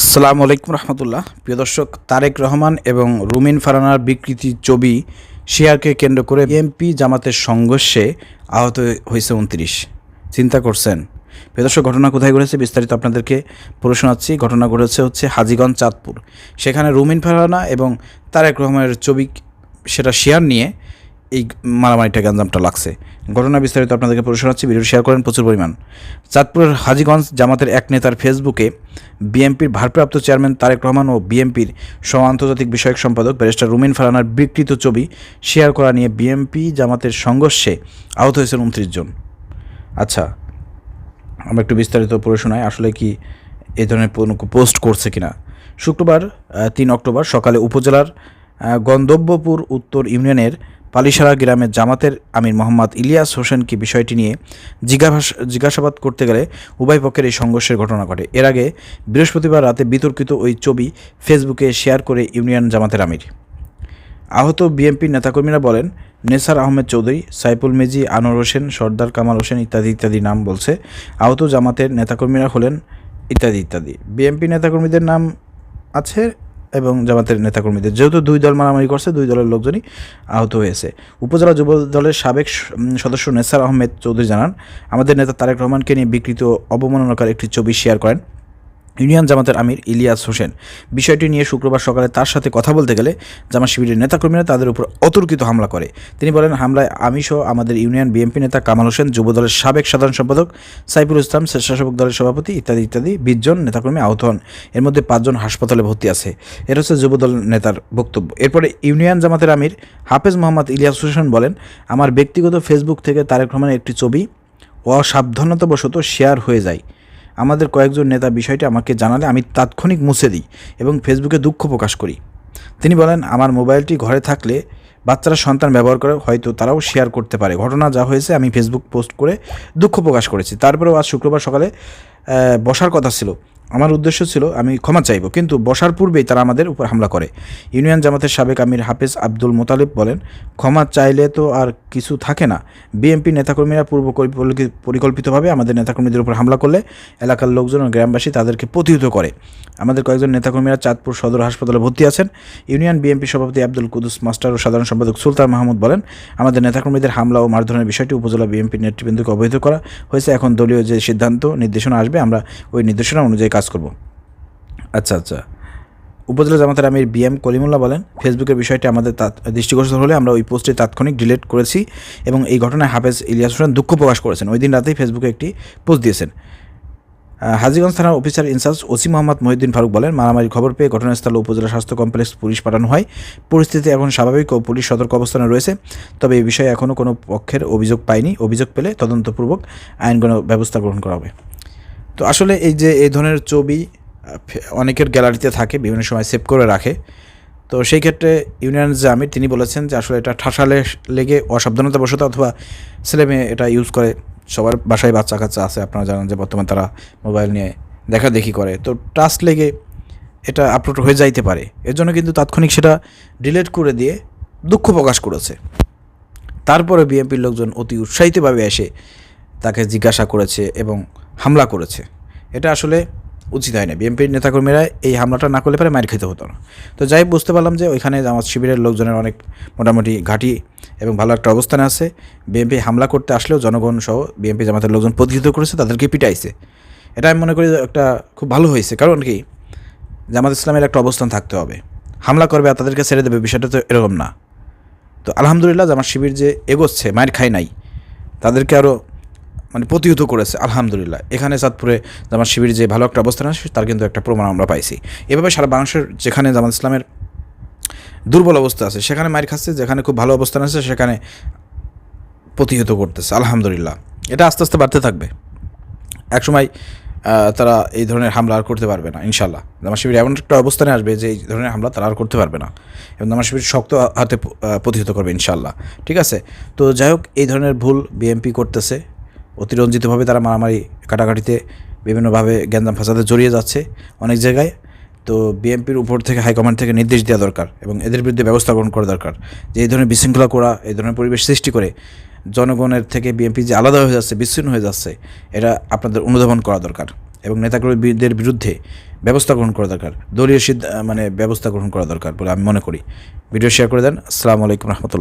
আসসালামু আলাইকুম রহমতুল্লাহ। প্রিয় দর্শক, তারেক রহমান এবং রুমিন ফারানার বিকৃতি ছবি শেয়ারকে কেন্দ্র করে এমপি জামাতের সংঘর্ষে আহত হয়েছে উনত্রিশ। চিন্তা করছেন? প্রিয় দর্শক, ঘটনা কোথায় ঘটেছে বিস্তারিত আপনাদেরকে পড়ে শোনাচ্ছি। ঘটনা ঘটেছে হচ্ছে হাজিগঞ্জ চাঁদপুর। সেখানে রুমিন ফারানা এবং তারেক রহমানের ছবি, সেটা শেয়ার নিয়ে এই মারামারিটা গ্যাঞ্জামটা লাগছে। ঘটনা বিস্তারিত আপনাদেরকে পড়ে শোনাচ্ছি ভিডিও শেয়ার করেন প্রচুর পরিমাণ। চাঁদপুরের হাজীগঞ্জ জামাতের এক নেতার ফেসবুকে বিএনপির ভারপ্রাপ্ত চেয়ারম্যান তারেক রহমান ও বিএনপির সহ আন্তর্জাতিক বিষয়ক সম্পাদক ব্যারিস্টার রুমিন ফারানার বিকৃত ছবি শেয়ার করা নিয়ে বিএনপি জামাতের সংঘর্ষে আহত হয়েছেন উনত্রিশ জন। আচ্ছা আমরা একটু বিস্তারিত পড়ে শোনাই, আসলে কি এ ধরনের পোস্ট করছে কিনা? শুক্রবার তিন অক্টোবর সকালে উপজেলার গন্ধব্যপুর উত্তর ইউনিয়নের পালিশারা গ্রামের জামাতের আমির মোহাম্মদ ইলিয়াস হোসেনকে বিষয়টি নিয়ে জিজ্ঞাসা জিজ্ঞাসাবাদ করতে গেলে উভয় পক্ষের এই সংঘর্ষের ঘটনা ঘটে। এর আগে বৃহস্পতিবার রাতে বিতর্কিত ওই ছবি ফেসবুকে শেয়ার করে ইউনিয়ন জামাতের আমির। আহত বিএনপি নেতাকর্মীরা বলেন, নেসার আহমেদ চৌধুরী, সাইফুল মেজি, আনোয়ার হোসেন, সর্দার কামাল হোসেন ইত্যাদি ইত্যাদি নাম বলছে। আহত জামাতের নেতাকর্মীরা হলেন ইত্যাদি ইত্যাদি। বিএনপি নেতাকর্মীদের নাম আছে এবং জামাতের নেতাকর্মীদের। যেহেতু দুই দল মারামারি করছে, দুই দলের লোকজনই আহত হয়েছে। উপজেলা যুব দলের সাবেক সদস্য নেসার আহমেদ চৌধুরী জানান, আমাদের নেতা তারেক রহমানকে নিয়ে বিকৃত, অবমাননাকার একটি ছবি শেয়ার করেন। ইউনিয়ন জামাতের আমির ইলিয়াস হোসেন। বিষয়টি নিয়ে শুক্রবার সকালে তার সাথে কথা বলতে গেলে জামাত শিবিরের নেতাকর্মীরা তাদের উপর অতর্কিত হামলা করে। তিনি বলেন, হামলায় আমি সহ আমাদের ইউনিয়ন বিএনপি নেতা কামাল হোসেন যুব দলের সাবেক সাধারণ সম্পাদক সাইফুল ইসলাম, স্বেচ্ছাসেবক দলের সভাপতি ইত্যাদি ইত্যাদি বিশ জন নেতাকর্মী আহত হন। এর মধ্যে পাঁচজন হাসপাতালে ভর্তি আছে। এর হচ্ছে যুব দল নেতার বক্তব্য। এরপরে ইউনিয়ন জামাতের আমির হাফেজ মোহাম্মদ ইলিয়াস হোসেন বলেন, আমার ব্যক্তিগত ফেসবুক থেকে তারেক রহমানের একটি ছবি অসাবধানতাবশত শেয়ার হয়ে যায়। আমাদের কয়েকজন নেতা বিষয়টি আমাকে জানালে আমি তাৎক্ষণিক মুছে দিই এবং ফেসবুকে দুঃখ প্রকাশ করি। তিনি বলেন, আমার মোবাইলটি ঘরে থাকলে বাচ্চারা সন্তান ব্যবহার করে, হয়তো তারাও শেয়ার করতে পারে। ঘটনা যা হয়েছে, আমি ফেসবুক পোস্ট করে দুঃখ প্রকাশ করেছি। তারপরেও আজ শুক্রবার সকালে বসার কথা ছিল। আমার উদ্দেশ্য ছিল, আমি ক্ষমা চাইব, কিন্তু বসার পূর্বেই তারা আমাদের উপর হামলা করে। ইউনিয়ন জামাতের সাবেক আমির হাফেজ আব্দুল মোতালিব বলেন, ক্ষমা চাইলে তো আর কিছু থাকে না। বিএনপি নেতাকর্মীরা পূর্ব পরিকল্পি- পরিকল্পিতভাবে আমাদের নেতাকর্মীদের উপর হামলা করলে এলাকার লোকজন ও গ্রামবাসী তাদেরকে প্রতিহত করে। আমাদের কয়েকজন নেতাকর্মীরা চাঁদপুর সদর হাসপাতালে ভর্তি আছেন। ইউনিয়ন বিএনপি সভাপতি আব্দুল কুদুস মাস্টার ও সাধারণ সম্পাদক সুলতান মাহমুদ বলেন, আমাদের নেতাকর্মীদের হামলা ও মারধরের বিষয়টি উপজেলা বিএনপি নেতৃবৃন্দকে অবহিত করা হয়েছে। এখন দলীয় যে সিদ্ধান্ত, নির্দেশনা আসবে, আমরা ওই নির্দেশনা অনুযায়ী কাজ করব। আচ্ছা আচ্ছা। উপজেলা জামাতের আমির বি এম কলিমুল্লাহ বলেন, ফেসবুকের বিষয়টি আমাদের দৃষ্টিগোচর হলে আমরা ওই পোস্টে তাৎক্ষণিক ডিলিট করেছি এবং এই ঘটনায় হাফেজ ইলিয়াস হোসেন দুঃখ প্রকাশ করেছেন। ওই দিন রাতেই ফেসবুকে একটি পোস্ট দিয়েছেন। হাজীগঞ্জ থানার officer in charge OC Mohammad Mohiuddin Faruk বলেন মারামারির খবর পেয়ে ঘটনাস্থলে উপজেলা স্বাস্থ্য কমপ্লেক্স পুলিশ পাঠানো হয়। পরিস্থিতি এখন স্বাভাবিক ও পুলিশ সতর্ক অবস্থানে রয়েছে, তবে এই বিষয়ে এখনও কোনো পক্ষের অভিযোগ পায়নি। অভিযোগ পেলে তদন্তপূর্বক আইনগণ ব্যবস্থা গ্রহণ করা হবে। তো আসলে এই যে এই ধরনের ছবি অনেকের গ্যালারিতে থাকে, বিভিন্ন সময় সেভ করে রাখে। তো সেই ক্ষেত্রে ইউনিয়ন যে আমির তিনি বলেছেন যে আসলে এটা ঠাসালে লেগে অসাবধানতাবশত অথবা ছেলে মেয়ে এটা ইউজ করে। সবার বাসায় বাচ্চা কাচ্চা আছে, আপনারা জানেন যে বর্তমানে তারা মোবাইল নিয়ে দেখা দেখি করে। তো টাচ লেগে এটা আপলোড হয়ে যাইতে পারে। এর জন্য কিন্তু তাৎক্ষণিক সেটা ডিলিট করে দিয়ে দুঃখ প্রকাশ করেছে। তারপরে বিএনপির লোকজন অতি উৎসাহিতভাবে এসে তাকে জিজ্ঞাসা করেছে এবং হামলা করেছে। এটা আসলে উচিত হয় না বিএনপির নেতাকর্মীরা এই হামলাটা না করলে পারে মায়ের খেতে হতো না। তো যাই বুঝতে পারলাম যে ওইখানে জামাত শিবিরের লোকজনের অনেক মোটামুটি ঘাঁটি এবং ভালো একটা অবস্থানে আছে। বিএনপি হামলা করতে আসলেও জনগণ সহ বিএনপি জামাতের লোকজন প্রতিহিত করেছে, তাদেরকে পিটাইছে। এটা আমি মনে করি একটা খুব ভালো হয়েছে। কারণ কি? জামাত ইসলামের একটা অবস্থান থাকতে হবে। হামলা করবে আর তাদেরকে ছেড়ে দেবে বিষয়টা তো এরকম না। তো আলহামদুলিল্লাহ জামাত শিবির যে এগোচ্ছে মায়ের খাই নাই, তাদেরকে আরও মানে প্রতিহত করেছে, আলহামদুলিল্লাহ। এখানে চাঁদপুরে জামাত শিবির যে ভালো একটা অবস্থান আছে, তার কিন্তু একটা প্রমাণ আমরা পাইছি। এভাবে সারা বাংলাদেশের যেখানে জামাত ইসলামের দুর্বল অবস্থা আছে, সেখানে মায়ের খাচ্ছে, যেখানে খুব ভালো অবস্থান আছে, সেখানে প্রতিহত করতেছে, আলহামদুলিল্লাহ। এটা আস্তে আস্তে বাড়তে থাকবে। একসময় তারা এই ধরনের হামলা আর করতে পারবে না ইনশাল্লাহ জামা শিবির এমন একটা অবস্থানে আসবে যে এই ধরনের হামলা তারা আর করতে পারবে না। এবং জামা শিবির শক্ত হাতে প্রতিহত করবে ইনশাল্লাহ ঠিক আছে? তো যাই হোক, এই ধরনের ভুল বিএমপি করতেছে। অতিরঞ্জিতভাবে তারা মারামারি কাটাকাটিতে বিভিন্নভাবে গ্যাঞ্জাম ফাসাদে জড়িয়ে যাচ্ছে অনেক জায়গায়। তো বিএনপির উপর থেকে হাইকমান্ড থেকে নির্দেশ দেওয়া দরকার এবং এদের বিরুদ্ধে ব্যবস্থা গ্রহণ করা দরকার। যে এই ধরনের বিশৃঙ্খলা করা, এই ধরনের পরিবেশ সৃষ্টি করে জনগণের থেকে বিএনপি যে আলাদা হয়ে যাচ্ছে, বিচ্ছিন্ন হয়ে যাচ্ছে, এটা আপনাদের অনুধাবন করা দরকার এবং নেতাকর্মীদের বিরুদ্ধে ব্যবস্থা গ্রহণ করা দরকার, দলীয় সিদ্ধ মানে ব্যবস্থা গ্রহণ করা দরকার বলে আমি মনে করি। ভিডিও শেয়ার করে দেন। আসসালামু আলাইকুম রহমতুল্লাহ।